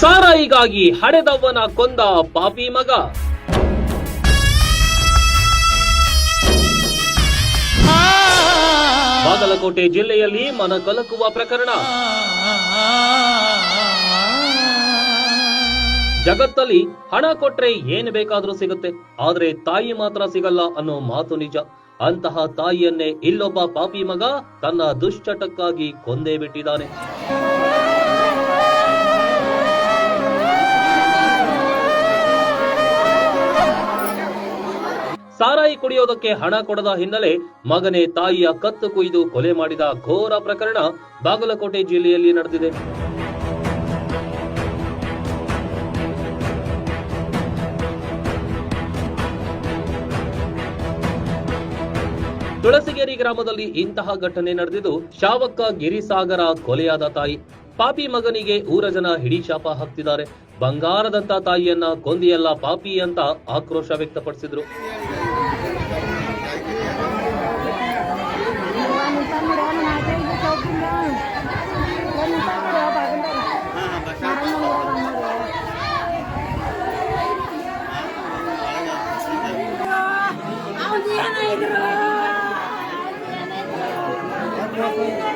ಸಾರಾಯಿಗಾಗಿ ಹಡೆದವ್ವನ ಕೊಂದ ಪಾಪಿ ಮಗ. ಬಾಗಲಕೋಟೆ ಜಿಲ್ಲೆಯಲ್ಲಿ ಮನ ಕಲಕುವ ಪ್ರಕರಣ. ಜಗತ್ತಲ್ಲಿ ಹಣ ಕೊಟ್ರೆ ಏನು ಬೇಕಾದ್ರೂ ಸಿಗುತ್ತೆ, ಆದ್ರೆ ತಾಯಿ ಮಾತ್ರ ಸಿಗಲ್ಲ ಅನ್ನೋ ಮಾತು ನಿಜ. ಅಂತಹ ತಾಯಿಯನ್ನೇ ಇಲ್ಲೊಬ್ಬ ಪಾಪಿ ಮಗ ತನ್ನ ದುಶ್ಚಟಕ್ಕಾಗಿ ಕೊಂದೇ ಬಿಟ್ಟಿದ್ದಾನೆ. ಸಾರಾಯಿ ಕುಡಿಯೋದಕ್ಕೆ ಹಣ ಕೊಡದ ಹಿನ್ನೆಲೆ ಮಗನೇ ತಾಯಿಯ ಕತ್ತು ಕುಯ್ದು ಕೊಲೆ ಮಾಡಿದ ಘೋರ ಪ್ರಕರಣ ಬಾಗಲಕೋಟೆ ಜಿಲ್ಲೆಯಲ್ಲಿ ನಡೆದಿದೆ. ತುಳಸಿಗೇರಿ ಗ್ರಾಮದಲ್ಲಿ ಇಂತಹ ಘಟನೆ ನಡೆದಿದ್ದು ಶಾವಕ್ಕ ಗಿರಿಸಾಗರ ಕೊಲೆಯಾದ ತಾಯಿ. ಪಾಪಿ ಮಗನಿಗೆ ಊರ ಜನ ಹಿಡಿಶಾಪ ಹಾಕ್ತಿದ್ದಾರೆ. ಬಂಗಾರದಂತ ತಾಯಿಯನ್ನ ಕೊಂದಿಯಲ್ಲ ಪಾಪಿ ಅಂತ ಆಕ್ರೋಶ ವ್ಯಕ್ತಪಡಿಸಿದ್ರು. Amen.